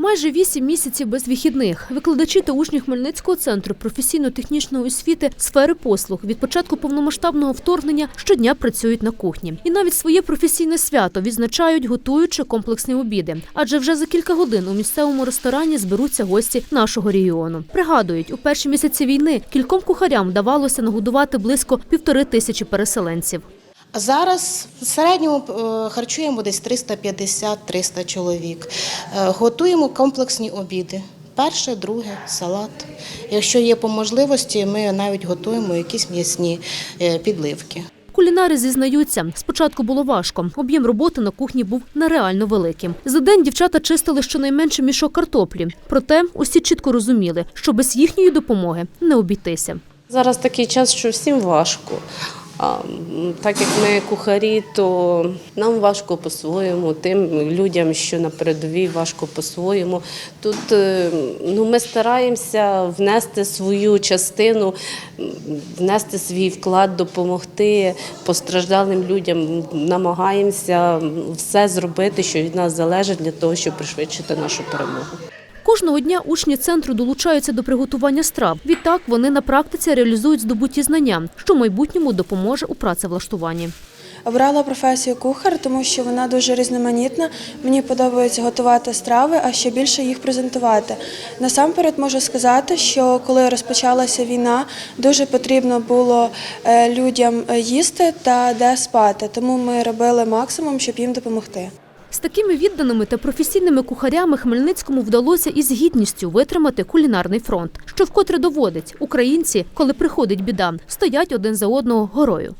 Майже вісім місяців без вихідних. Викладачі та учні Хмельницького центру професійно-технічної освіти сфери послуг від початку повномасштабного вторгнення щодня працюють на кухні. І навіть своє професійне свято відзначають, готуючи комплексні обіди. Адже вже за кілька годин у місцевому ресторані зберуться гості нашого регіону. Пригадують, у перші місяці війни кільком кухарям вдавалося нагодувати близько півтори тисячі переселенців. Зараз в середньому е, харчуємо десь 350-300 чоловік. Е, Готуємо комплексні обіди. Перше, друге, салат. Якщо є по можливості, ми навіть готуємо якісь м'ясні е, підливки. Кулінари зізнаються, спочатку було важко. Об'єм роботи на кухні був нереально великим. За день дівчата чистили щонайменше мішок картоплі. Проте усі чітко розуміли, що без їхньої допомоги не обійтися. Зараз такий час, що всім важко. Так як ми кухарі, то нам важко по-своєму, тим людям, що на передовій, важко по-своєму. Тут е, ну, ми стараємося внести свою частину, внести свій вклад, допомогти постраждалим людям. Намагаємося все зробити, що від нас залежить, для того, щоб пришвидшити нашу перемогу. Кожного дня учні центру долучаються до приготування страв. Відтак вони на практиці реалізують здобуті знання, що майбутньому допоможе у працевлаштуванні. Обрала професію кухар, тому що вона дуже різноманітна. Мені подобається готувати страви, а ще більше їх презентувати. Насамперед можу сказати, що коли розпочалася війна, дуже потрібно було е, людям е, їсти та де спати. Тому ми робили максимум, щоб їм допомогти. З такими відданими та професійними кухарями Хмельницькому вдалося із гідністю витримати кулінарний фронт, що вкотре доводить українці, коли приходить біда, стоять один за одного горою.